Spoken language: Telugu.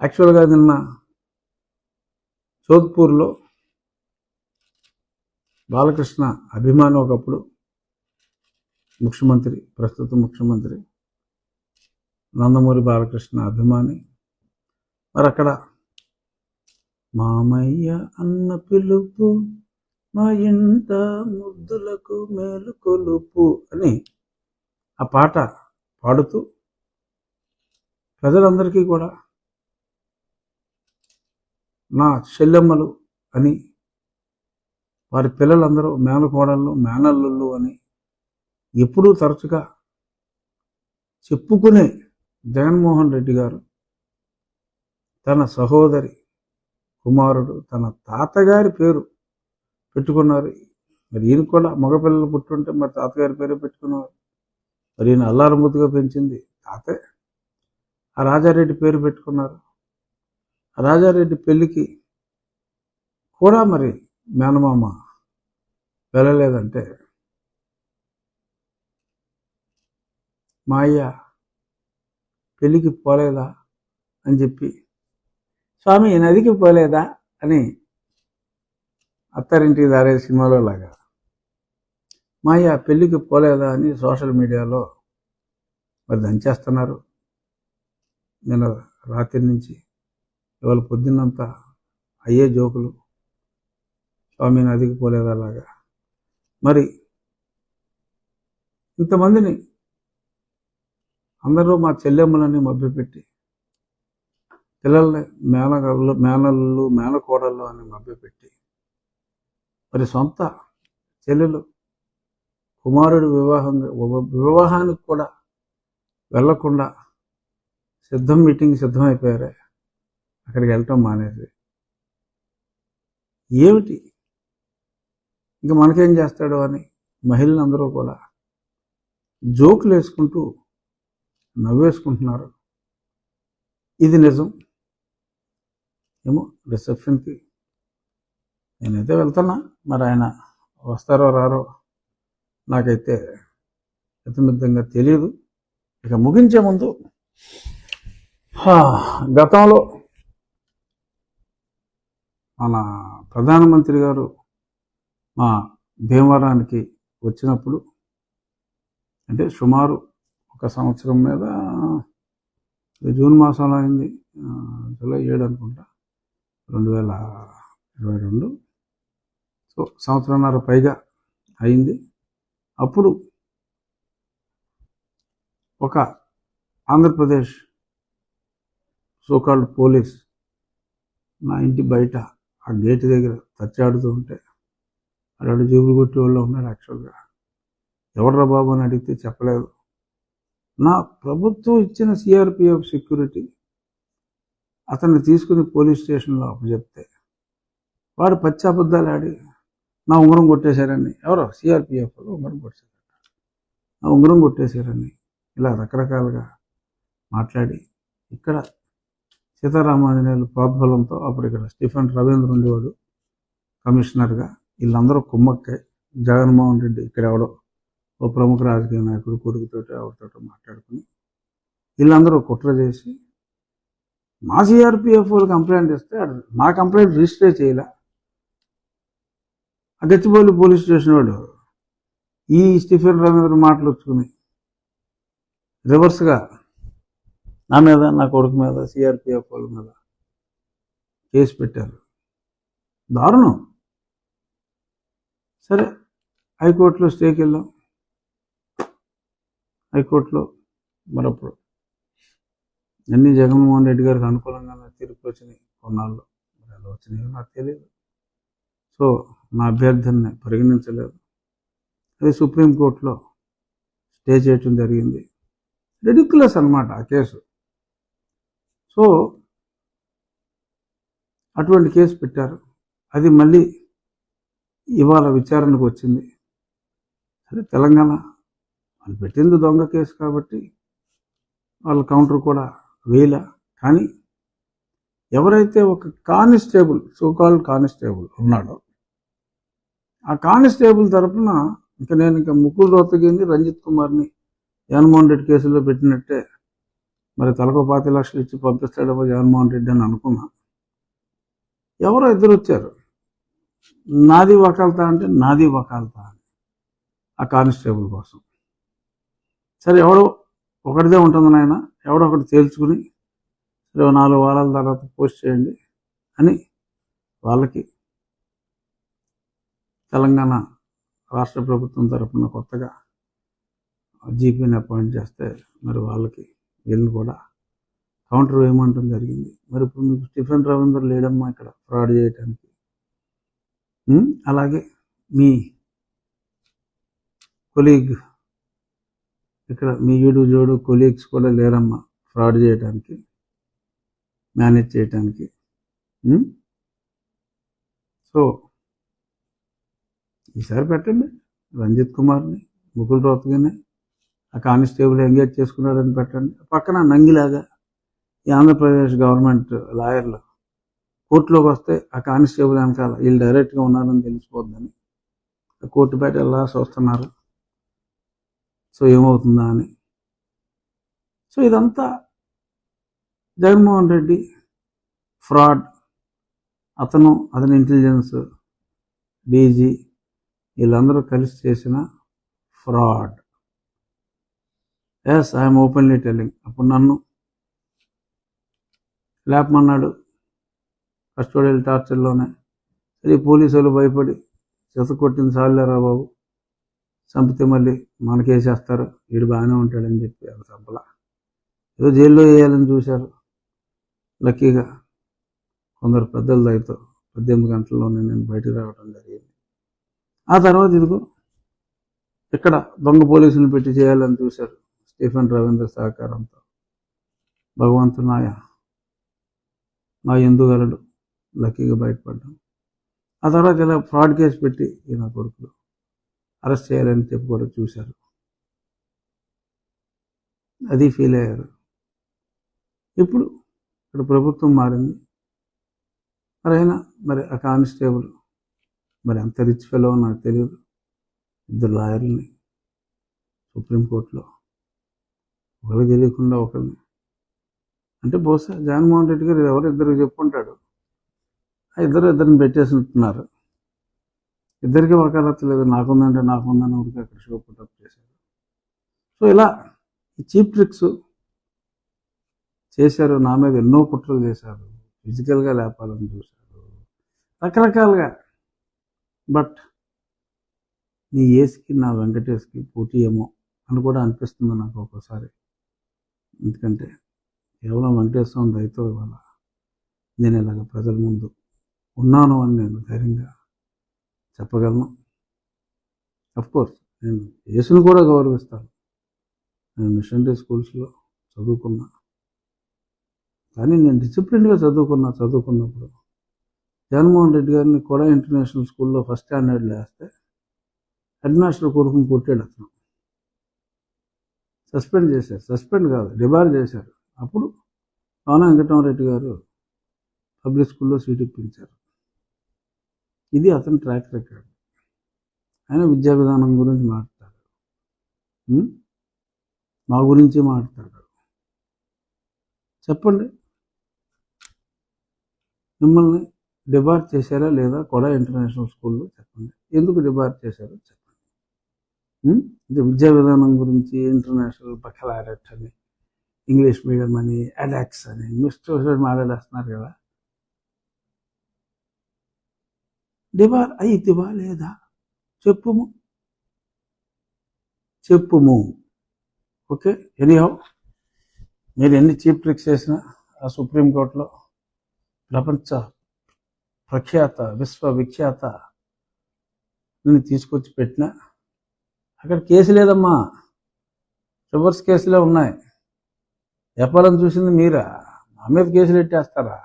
యాక్చువల్గా నిన్న జోధ్పూర్లో బాలకృష్ణ అభిమాని ఒకప్పుడు ముఖ్యమంత్రి ప్రస్తుత ముఖ్యమంత్రి నందమూరి బాలకృష్ణ అభిమాని. మరి అక్కడ మామయ్య అన్న పిలుపు మా ఇంట ముద్దులకు మేలు కొలుపు అని ఆ పాట పాడుతూ ప్రజలందరికీ కూడా నా చెల్లెమ్మలు అని వారి పిల్లలందరూ మేనకోడళ్ళు మేనల్లుళ్ళు అని ఎప్పుడూ తరచుగా చెప్పుకునే జగన్మోహన్ రెడ్డి గారు తన సహోదరి కుమారుడు తన తాతగారి పేరు పెట్టుకున్నారు. మరి ఈయన కూడా మగపిల్లలు పుట్టుంటే మరి తాతగారి పేరే పెట్టుకున్నారు మరి ఈయన అల్లారముద్దుగా పెంచింది తాతే. ఆ రాజారెడ్డి పేరు పెట్టుకున్నారు. రాజారెడ్డి పెళ్ళికి కూడా మరి మేనమామ వెళ్ళలేదంటే మా అయ్య పెళ్ళికి పోలేదా అని చెప్పి స్వామి ఈ నదికి పోలేదా? అని అత్తారింటికి దారే సినిమాలో లాగా మా అయ్య పెళ్ళికి పోలేదా? అని సోషల్ మీడియాలో మరి దంచేస్తున్నారు. నేను రాత్రి నుంచి ఇవాళ పొద్దున్నంతా అయ్యే జోకులు స్వామి నదికి పోలేదు అలాగా? మరి ఇంతమందిని అందరూ మా చెల్లెమ్మలని మభ్యపెట్టి పిల్లల్ని మేనగళ్ళు మేనల్లు మేనకోడళ్ళు అని మభ్యపెట్టి మరి సొంత చెల్లెలు కుమారుడు వివాహం వివాహానికి కూడా వెళ్ళకుండా సిద్ధం మీటింగ్ సిద్ధమైపోయారే? అక్కడికి వెళ్ళటం మానేసి. ఏమిటి? ఇంకా మనకేం చేస్తాడు అని మహిళలందరూ కూడా జోకులు వేసుకుంటూ నవ్వేసుకుంటున్నారు. ఇది నిజం. ఏమో రిసెప్షన్కి నేనైతే వెళ్తున్నా. మరి ఆయన వస్తారో రారో నాకైతే ఇతమిద్దంగా తెలియదు ఇక ముగించే ముందు గతంలో మన ప్రధానమంత్రి గారు మా భీమవరానికి వచ్చినప్పుడు అంటే సుమారు ఒక సంవత్సరం మీద జూన్ మాసంలో అయింది జూలై ఏడు అనుకుంటా రెండు వేల ఇరవై రెండు. సో సంవత్సరంన్నర పైగా అయింది. అప్పుడు ఒక ఆంధ్రప్రదేశ్ సోకాల్డ్ పోలీస్ నా ఇంటి బయట ఆ గేట్ దగ్గర తచ్చాడుతూ ఉంటే అలాంటి జూబులు కొట్టి వాళ్ళు ఉన్నారు యాక్చువల్గా ఎవడ్రా బాబు అని అడిగితే చెప్పలేదు. నా ప్రభుత్వం ఇచ్చిన సిఆర్పిఎఫ్ సెక్యూరిటీ అతన్ని తీసుకుని పోలీస్ స్టేషన్లో అప్పచెప్తే వాడు పచ్చి ఆడి నా ఉంగరం కొట్టేశారని. ఎవరో? సిఆర్పిఎఫ్ ఉంగరం కొట్టేశారు నా ఉంగరం కొట్టేశారని ఇలా రకరకాలుగా మాట్లాడి ఇక్కడ సీతారామాంజనేయులు ప్రోద్బలంతో అప్పుడు ఇక్కడ స్టీఫెన్ రవీంద్ర ఉండేవాడు. కమిషనర్గా వీళ్ళందరూ కుమ్మక్కే. జగన్మోహన్ రెడ్డి ఇక్కడ ఎవడో ఓ ప్రముఖ రాజకీయ నాయకుడు కొడుకుతోటి ఎవరితోటో మాట్లాడుకుని వీళ్ళందరూ కుట్ర చేసి మా సిఆర్పిఎఫ్ వాళ్ళు కంప్లైంట్ ఇస్తే మా కంప్లైంట్ రిజిస్టర్ చేయలే. ఆ గచ్చిబౌలి పోలీస్ స్టేషన్ వాడు ఈ స్టీఫెన్ రవీంద్ర మాటలు వచ్చుకుని రివర్స్గా నా మీద నా కొడుకు మీద సిఆర్పిఎఫ్ వాళ్ళ మీద కేసు పెట్టారు. దారుణం. సరే హైకోర్టులో స్టేకి వెళ్ళాం. హైకోర్టులో మరప్పుడు అన్నీ జగన్మోహన్ రెడ్డి గారికి అనుకూలంగా తీర్పు వచ్చినాయి కొన్నాళ్ళు. మరి ఎలా వచ్చినాయో నాకు తెలియదు. సో నా అభ్యర్థిని పరిగణించలేదు. అది సుప్రీంకోర్టులో స్టే చేయటం జరిగింది. రెడిక్యులస్ అనమాట ఆ కేసు. సో అటువంటి కేసు పెట్టారు. అది మళ్ళీ ఇవాళ విచారణకు వచ్చింది. సరే తెలంగాణ వాళ్ళు పెట్టింది దొంగ కేసు కాబట్టి వాళ్ళ కౌంటర్ కూడా వేయల. కానీ ఎవరైతే ఒక కానిస్టేబుల్ సోకాల్ కానిస్టేబుల్ ఉన్నాడో ఆ కానిస్టేబుల్ తరఫున ఇంకా నేను ఇంకా ముకుల్ రోతగిని రంజిత్ కుమార్ని జగన్మోహన్ రెడ్డి కేసులో పెట్టినట్టే మరి తలకు పాతి లక్షలు ఇచ్చి పంపిస్తాడేమో జగన్మోహన్ రెడ్డి అని అనుకున్నా. ఎవరో ఇద్దరు వచ్చారు. నాది వకాల్తా అంటే నాది వకాల్తా అని. ఆ కానిస్టేబుల్ కోసం. సరే ఎవడో ఒకటిదే ఉంటుంది నాయన. ఎవడో ఒకటి తేల్చుకుని సరే నాలుగు వారాల తర్వాత పోస్ట్ చేయండి అని వాళ్ళకి తెలంగాణ రాష్ట్ర ప్రభుత్వం తరఫున కొత్తగా జీపీని అపాయింట్ చేస్తే మరి వాళ్ళకి వీళ్ళు కూడా. కౌంటర్ వేయమంటం జరిగింది. మరి ఇప్పుడు మీకు స్టిఫెన్ రవీంద్ర లేడమ్మా ఇక్కడ ఫ్రాడ్ చేయటానికి. అలాగే మీ కొలీగ్ ఇక్కడ మీ ఈడు జోడు కొలీగ్స్ కూడా లేరమ్మా ఫ్రాడ్ చేయటానికి మేనేజ్ చేయటానికి. సో ఈసారి పెట్టండి. రంజిత్ కుమార్ని ముకుల్ రాత్గానే ఆ కానిస్టేబుల్ ఎంగేజ్ చేసుకున్నాడని పెట్టండి. పక్కన నంగిలాగా ఈ ఆంధ్రప్రదేశ్ గవర్నమెంట్ లాయర్లు కోర్టులోకి వస్తే ఆ కానిస్టేబుల్ వెనకాల వీళ్ళు డైరెక్ట్గా ఉన్నారని తెలిసిపోద్దని కోర్టు బయట ఎలా చూస్తున్నారు? సో ఏమవుతుందా అని. సో ఇదంతా జగన్మోహన్ రెడ్డి ఫ్రాడ్. అతను అతని ఇంటెలిజెన్స్ డీజీ వీళ్ళందరూ కలిసి చేసిన fraud. Yes I'm openly telling అప్పుడు నన్ను లేపమన్నాడు. కస్టోడియల్ టార్చర్లోనే సరే పోలీసులు భయపడి చెత్త కొట్టింది చాలేరా బాబు. చంపితే మళ్ళీ మనకేసేస్తారు వీడు బాగానే ఉంటాడని చెప్పి అది చంపలా. ఏదో జైల్లో వేయాలని చూశారు. లక్కీగా. కొందరు పెద్దల దయతో పద్దెనిమిది గంటల్లోనే నేను బయటకు రావడం జరిగింది. ఆ తర్వాత ఇదిగో ఇక్కడ దొంగ పోలీసులు పెట్టి చేయాలని చూశారు. స్టీఫెన్ రవీంద్ర సహకారంతో. భగవంతునాయ మా ఎందుగలడు లక్కీగా బయటపడ్డాం. ఆ తర్వాత ఇలా ఫ్రాడ్ కేసు పెట్టి ఈయన కొడుకులు అరెస్ట్ చేయాలని చెప్పి కూడా చూశారు. అది ఫీల్ అయ్యారు. ఇప్పుడు ఇక్కడ ప్రభుత్వం మారింది. మరి అయినా మరి ఆ కానిస్టేబుల్ మరి అంత రిచ్ ఫెలో నాకు తెలియదు. ఇద్దరు లాయర్ని సుప్రీంకోర్టులో ఒకరికి తెలియకుండా ఒకరిని. అంటే బహుశా జగన్మోహన్ రెడ్డి గారు ఎవరు ఇద్దరికి చెప్పుకుంటాడు. ఆ ఇద్దరు ఇద్దరిని పెట్టేసినట్టున్నారు ఇద్దరికి వకాలత్తు లేదు. నాకుందంటే నాకుందని ఊరికి అక్కడ షో పుట్టప్ చేశారు. సో ఇలా ఈ చీప్ ట్రిక్స్ చేశారు. నా మీద ఎన్నో కుట్రలు చేశారు. ఫిజికల్గా లేపాలని చూశారు. రకరకాలుగా. బట్ నీ ఏసుకి నా వెంకటేష్కి పోటీ ఏమో అని కూడా అనిపిస్తుంది నాకు ఒక్కోసారి. ఎందుకంటే కేవలం వెంకటేశ్వరం దయతో ఇవాళ నేను ఇలాగ ప్రజల ముందు ఉన్నాను అని నేను ధైర్యంగా చెప్పగలను. కోర్స్ నేను యేసును కూడా గౌరవిస్తాను. నేను మిషనరీ స్కూల్స్లో చదువుకున్నా. కానీ నేను డిసిప్లిన్గా చదువుకున్నా చదువుకున్నప్పుడు జగన్మోహన్ రెడ్డి గారిని కూడా ఇంటర్నేషనల్ స్కూల్లో ఫస్ట్ స్టాండర్డ్లో వేస్తే హెడ్ మాస్టర్ కొడుకుని కొట్టాడు అతను. సస్పెండ్ చేశారు. సస్పెండ్ కాదు డిబార్ చేశారు. అప్పుడు పవన వెంకటరామరెడ్డి గారు పబ్లిక్ స్కూల్లో సీట్ ఇప్పించారు. ఇది అతని ట్రాక్ రికార్డ్ ఆయన విద్యా విధానం గురించి మాట్లాడారు. మా గురించి మాట్లాడారు. చెప్పండి. మిమ్మల్ని డిబార్ చేశారా లేదా కూడా ఇంటర్నేషనల్ స్కూల్లో చెప్పండి. ఎందుకు డిబార్ చేశారో చెప్పండి. ఇది విద్యా విధానం గురించి ఇంటర్నేషనల్ బకలారెట్ అని ఇంగ్లీష్ మీడియం అని అడాక్స్ అని మిస్టర్ మాట్లాడేస్తున్నారు కదా. డిబార్ అయితివా లేదా చెప్పుము. చెప్పుము. ఓకే ఎనీహౌ మీరు ఎన్ని చీప్ ట్రిక్స్ చేసినా ఆ సుప్రీంకోర్టులో ప్రపంచ ప్రఖ్యాత విశ్వవిఖ్యాత నేను తీసుకొచ్చి పెట్టినా అక్కడ కేసు లేదమ్మా. రివర్స్ కేసులే ఉన్నాయి. చెప్పాలని చూసింది మీరా? మా మీద కేసులు పెట్టేస్తారా